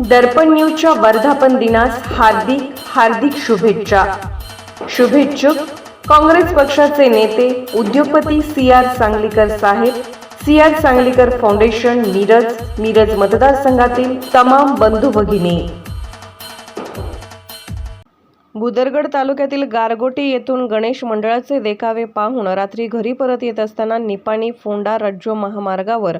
दर्पण न्यूजच्या वर्धापन दिनास हार्दिक हार्दिक शुभेच्छा. शुभेच्छुक काँग्रेस पक्षाचे नेते उद्योगपती सी आर सांगलीकर साहेब C R Sanglikar foundation Miraj Miraj मतदारसंघातील तमाम बंधू भगिनी. बुदरगड तालुक्यातील गारगोटी येथून गणेश मंडळाचे देखावे पाहून रात्री घरी परत येत असताना निपाणी फोंडा राज्य महामार्गावर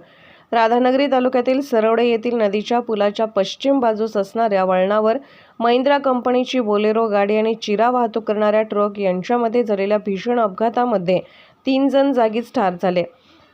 राधानगरी तालुक्यातील सरवडे येथील नदीच्या पुलाच्या पश्चिम बाजूस असणाऱ्या वळणावर महिंद्रा कंपनीची बोलेरो गाडी आणि चिरा वाहतूक करणाऱ्या ट्रक यांच्यामध्ये झालेल्या भीषण अपघातामध्ये तीन जण जागीच ठार झाले.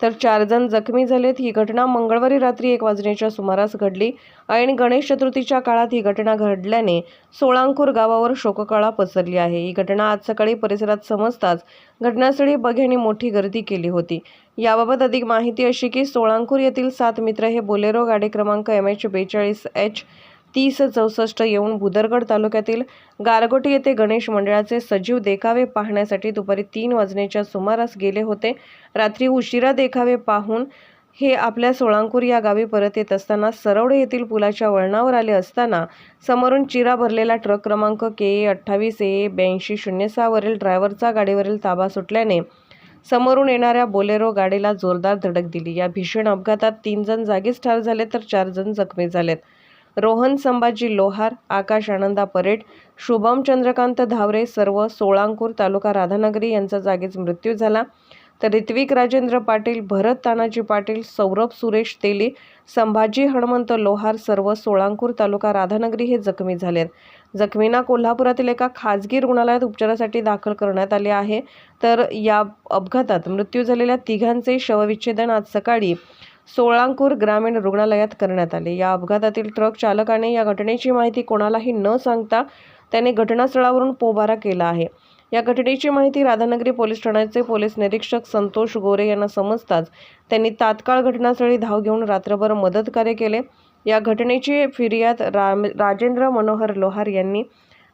तर चार जण जखमी झालेत. ही घटना मंगळवारी रात्री एक वाजण्याच्या सुमारास घडली आणि गणेश चतुर्थीच्या काळात ही घटना घडल्याने सोळांकूर गावावर शोककळा पसरली आहे. ही घटना आज सकाळी परिसरात समजताच घटनास्थळी बघ्यांनी मोठी गर्दी केली होती. याबाबत अधिक माहिती अशी की सोळांकूर येथील सात मित्र हे बोलेरो गाडी क्रमांक एम एच बेचाळीस एच तीस चौसष्ट येऊन भुदरगड तालुक्यातील गारगोटी येथे गणेश मंडळाचे सजीव देखावे पाहण्यासाठी दुपारी तीन वाजण्याच्या सुमारास गेले होते. रात्री उशिरा देखावे पाहून हे आपल्या सोळांकूर या गावी परत येत असताना सरवडे येथील पुलाच्या वळणावर आले असताना समोरून चिरा भरलेला ट्रक क्रमांक के ए अठ्ठावीस ए ब्याऐंशी शून्य सहावरील ड्रायव्हरचा गाडीवरील ताबा सुटल्याने समोरून येणाऱ्या बोलेरो गाडीला जोरदार धडक दिली. या भीषण अपघातात तीन जण जागीच ठार झाले तर चार जण जखमी झालेत. रोहन संभाजी लोहार आकाश आनंदा परेड शुभम चंद्रकांत धावरे सर्व सोळांकूर तालुका राधानगरी यांचा जागीच मृत्यू झाला. तर ऋत्विक राजेंद्र पाटील भरत तानाजी पाटील सौरभ सुरेश तेली संभाजी हणमंत लोहार सर्व सोळांकूर तालुका राधानगरी हे जखमी झालेत. जखमींना कोल्हापुरातील एका खाजगी रुग्णालयात उपचारासाठी दाखल करण्यात आले आहे. तर या अपघातात मृत्यू झालेल्या तिघांचे शवविच्छेदन आज सकाळी सोळांकूर ग्रामीण रुग्णालयात करण्यात आले. या अपघातातील ट्रक चालकाने या घटनेची माहिती कोणालाही न सांगता त्याने घटनास्थळावरून पोबारा केला आहे. या घटनेची माहिती राधानगरी पोलीस ठाण्याचे पोलीस निरीक्षक संतोष गोरे यांना समजताच त्यांनी तात्काळ घटनास्थळी धाव घेऊन रात्रभर मदत कार्य केले. या घटनेची फिर्याद राम राजेंद्र मनोहर लोहार यांनी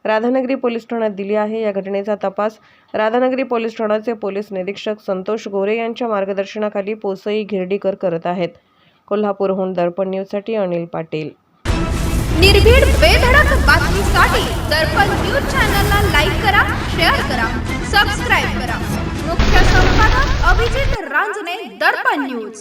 राधानगरी पोलीस ठाण्यात दिली आहे. या घटनेचा तपास राधानगरी पोलीस ठाण्याचे पोलीस निरीक्षक संतोष गोरे यांच्या मार्गदर्शनाखाली पोसई गिरडीकर करत आहेत. कोल्हापूरहून दर्पण न्यूजसाठी अनिल पाटील. निर्भीड बेधडक बातमीसाठी दर्पण न्यूज चॅनलला लाईक करा शेअर करा सबस्क्राईब करा. मुख्य संपादक अभिजित रांजणे दर्पण न्यूज.